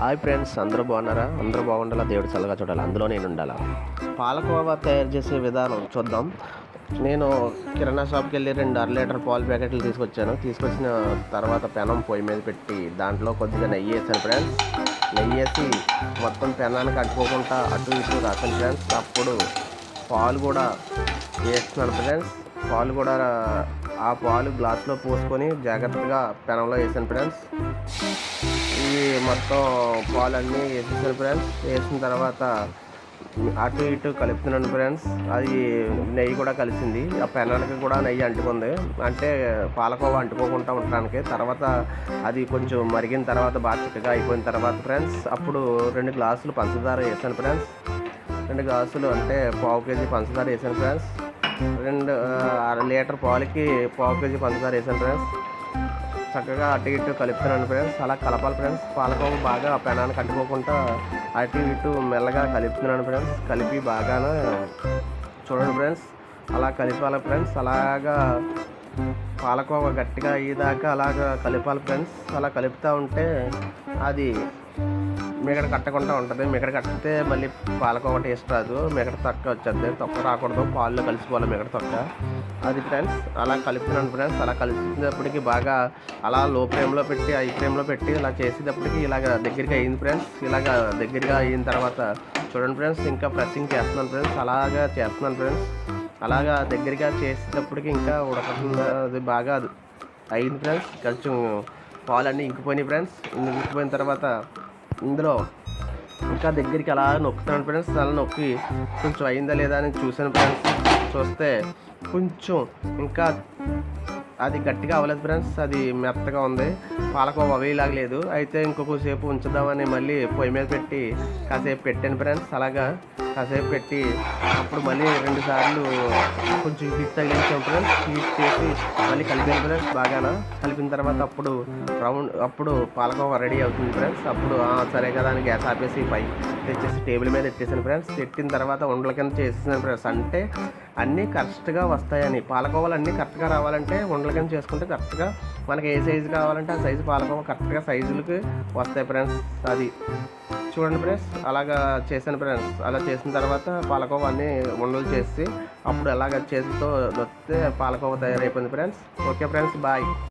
Hi friends అందరూ బాగున్నారా? అందరూ బాగుండాలా? దేవుడు చల్లగా చూడాలి? అందులో నేను ఉండాలా? పాలకోవా తయారు చేసే విధానం చూద్దాం. నేను కిరాణా షాప్కి వెళ్ళి రెండు అర లీటర్ పాలు ప్యాకెట్లు తీసుకొచ్చాను. తీసుకొచ్చిన తర్వాత పెనం పొయ్యి మీద పెట్టి దాంట్లో కొద్దిగా నెయ్యి వేసాను ఫ్రెండ్స్. నెయ్యి వేసి మొత్తం పెనానికి అడ్డుకోకుండా అటు ఇటు రాసాను ఫ్రెండ్స్. అప్పుడు పాలు కూడా వేస్తున్నాను ఫ్రెండ్స్. పాలు కూడా ఆ పాలు గ్లాస్లో పోసుకొని జాగ్రత్తగా పెనంలో వేసాను ఫ్రెండ్స్. ఇవి మొత్తం పాలన్నీ వేసేసాను ఫ్రెండ్స్ వేసిన తర్వాత అటు ఇటు కలుపుతున్నాను ఫ్రెండ్స్ అది నెయ్యి కూడా కలిసింది. ఆ పెనాలకి కూడా నెయ్యి అంటుకుంది. అంటే పాలకోవా అంటుకోకుండా ఉండడానికి తర్వాత అది కొంచెం మరిగిన తర్వాత బాగా చిక్కగా అయిపోయిన తర్వాత ఫ్రెండ్స్ అప్పుడు రెండు గ్లాసులు పంచదార వేసాను ఫ్రెండ్స్ రెండు గ్లాసులు అంటే పావు కేజీ పంచదార వేసాను ఫ్రెండ్స్ రెండు అర లీటర్ పాలకి పావు కేజీ పంచదార వేసాను ఫ్రెండ్స్ చక్కగా అటు ఇటు కలుపుతున్నాను ఫ్రెండ్స్ అలా కలపాలి ఫ్రెండ్స్ పాలకోవ బాగా పెనాన్ని కట్టుకోకుండా అటు ఇటు మెల్లగా కలుపుతున్నాను ఫ్రెండ్స్ కలిపి బాగానే చూడండి ఫ్రెండ్స్ అలా కలిపాలి ఫ్రెండ్స్ అలాగా పాలకోవ గట్టిగా అయ్యేదాకా అలాగా కలపాలి ఫ్రెండ్స్ అలా కలుపుతూ ఉంటే అది మిగడ కట్టకుండా ఉంటుంది. మిగడ కట్టితే మళ్ళీ పాలకోవ టేస్ట్ రాదు. మిగడ తొక్క వచ్చేది తొక్క రాకూడదు. పాల్లో కలిసిపోవాలి మిగడ తొక్క. అది ఫ్రెండ్స్ అలా కలుపుతున్నాను ఫ్రెండ్స్ అలా కలిసినప్పటికీ బాగా అలా లో ఫ్లేమ్లో పెట్టి హై ఫ్లేమ్లో పెట్టి ఇలా చేసేటప్పటికి ఇలాగ దగ్గరికి అయింది ఫ్రెండ్స్ ఇలాగ దగ్గరగా అయిన తర్వాత చూడండి ఫ్రెండ్స్ ఇంకా ప్రెస్సింగ్ చేస్తున్నాను ఫ్రెండ్స్ అలాగా చేస్తున్నాను ఫ్రెండ్స్ అలాగా దగ్గరగా చేసేటప్పటికి ఇంకా ఉడకకుండా అది బాగా అయింది ఫ్రెండ్స్ కొంచెం పాలన్నీ ఇంకిపోయినాయి ఫ్రెండ్స్ ఇంకిపోయిన తర్వాత ఇందులో ఇంకా దగ్గరికి అలా నొక్కుతాను ఫ్రెండ్స్ అలా నొక్కి కొంచెం అయిందా లేదా అని చూశాను ఫ్రెండ్స్ చూస్తే కొంచెం ఇంకా అది గట్టిగా అవ్వలేదు ఫ్రెండ్స్ అది మెత్తగా ఉంది. పాలకోవ అవేలాగలేదు అయితే ఇంకొకసేపు ఉంచుదామని మళ్ళీ పొయ్యి మీద పెట్టి కాసేపు పెట్టాను ఫ్రెండ్స్ అలాగా కాసేపు పెట్టి అప్పుడు మళ్ళీ రెండు సార్లు కొంచెం హీట్ తగిలించాం ఫ్రెండ్స్ హీట్ చేసి మళ్ళీ కలిపాను ఫ్రెండ్స్ బాగానా. కలిపిన తర్వాత అప్పుడు రౌండ్ అప్పుడు పాలకోవ రెడీ అవుతుంది ఫ్రెండ్స్ అప్పుడు సరే కదా అని గ్యాస్ ఆపేసి పై తెచ్చేసి టేబుల్ మీద ఎట్టేసాను ఫ్రెండ్స్ పెట్టిన తర్వాత ఉండల కింద చేసేసాను ఫ్రెండ్స్ అంటే అన్నీ కరెక్ట్గా వస్తాయని పాలకోవాలు అన్నీ కరెక్ట్గా రావాలంటే ఉండల కింద చేసుకుంటే కరెక్ట్గా మనకి ఏ సైజు కావాలంటే ఆ సైజు పాలకోవ కరెక్ట్గా సైజులకి వస్తాయి ఫ్రెండ్స్ అది చూడండి ఫ్రెండ్స్ అలాగా చేశాను ఫ్రెండ్స్ అలా చేసిన తర్వాత పాలకోవ అన్నీ ఉండలు చేసి అప్పుడు అలాగ చేతితో నొత్తే పాలకోవ తయారైపోయింది ఫ్రెండ్స్ ఓకే ఫ్రెండ్స్ బాయ్